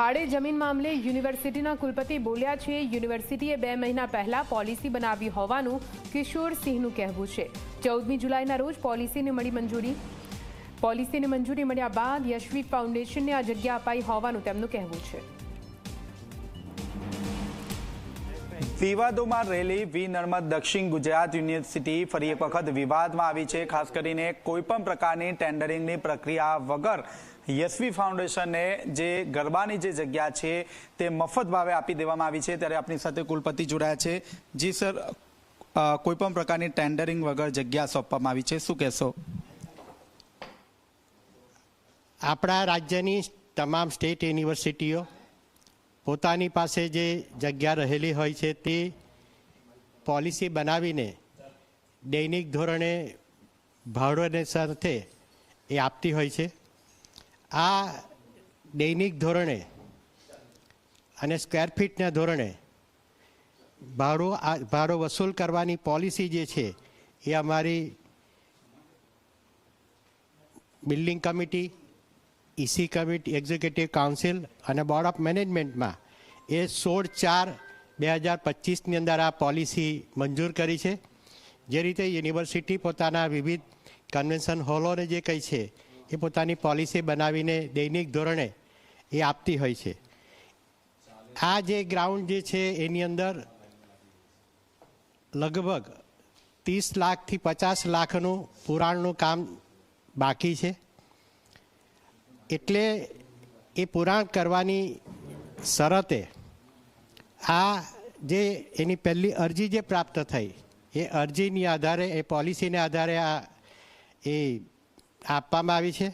ભાડે જમીન મામલે યુનિવર્સિટીના કુલપતિ બોલ્યા છે, યુનિવર્સિટીએ બે મહિના પહેલા પોલિસી બનાવી હોવાનું કિશોર સિંહનું કહેવું છે. ચૌદમી જુલાઈના રોજ પોલિસીને મળી મંજૂરી. પોલિસીને મંજૂરી મળ્યા બાદ યશવી ફાઉન્ડેશનને આ જગ્યા અપાઈ હોવાનું તેમનું કહેવું છે. વિવાદોમાં રહેલી વી નર્મદ દક્ષિણ ગુજરાત યુનિવર્સિટી ફરી એક વખત વિવાદમાં આવી છે. ખાસ કરીને કોઈપણ પ્રકારની ટેન્ડરિંગની પ્રક્રિયા વગર યશવી ફાઉન્ડેશનને જે ગરબાની જે જગ્યા છે તે મફત ભાવે આપી દેવામાં આવી છે. ત્યારે આપણી સાથે કુલપતિ જોડાયા છે. જી સર કોઈપણ પ્રકારની ટેન્ડરિંગ વગર જગ્યા સોંપવામાં આવી છે. શું કહેશો? આપણા રાજ્યની તમામ સ્ટેટ યુનિવર્સિટીઓ પોતાની પાસે જે જગ્યા રહેલી હોય છે તે પોલિસી બનાવીને દૈનિક ધોરણે ભાડોને સાથે એ આપતી હોય છે. આ દૈનિક ધોરણે અને સ્ક્વેર ફીટના ધોરણે ભાડો ભાડો વસૂલ કરવાની પોલિસી જે છે એ અમારી building committee EC committee, executive council અને બોર્ડ ઓફ મેનેજમેન્ટમાં એ સોળ ચાર બે હજાર પચીસની અંદર આ પોલિસી મંજૂર કરી છે. જે રીતે યુનિવર્સિટી પોતાના વિવિધ કન્વેન્શન હોલોને જે કંઈ છે, એ પોતાની પોલિસી બનાવીને દૈનિક ધોરણે એ આપતી હોય છે. આ જે ગ્રાઉન્ડ જે છે, એની અંદર લગભગ ત્રીસ લાખથી પચાસ લાખનું પુરાણનું કામ બાકી છે. એટલે એ પુરાણ કરવાની શરતે આ જે એની પહેલી અરજી જે પ્રાપ્ત થઈ, એ અરજીની આધારે, એ પોલિસીને આધારે આ એ આપવામાં આવી છે.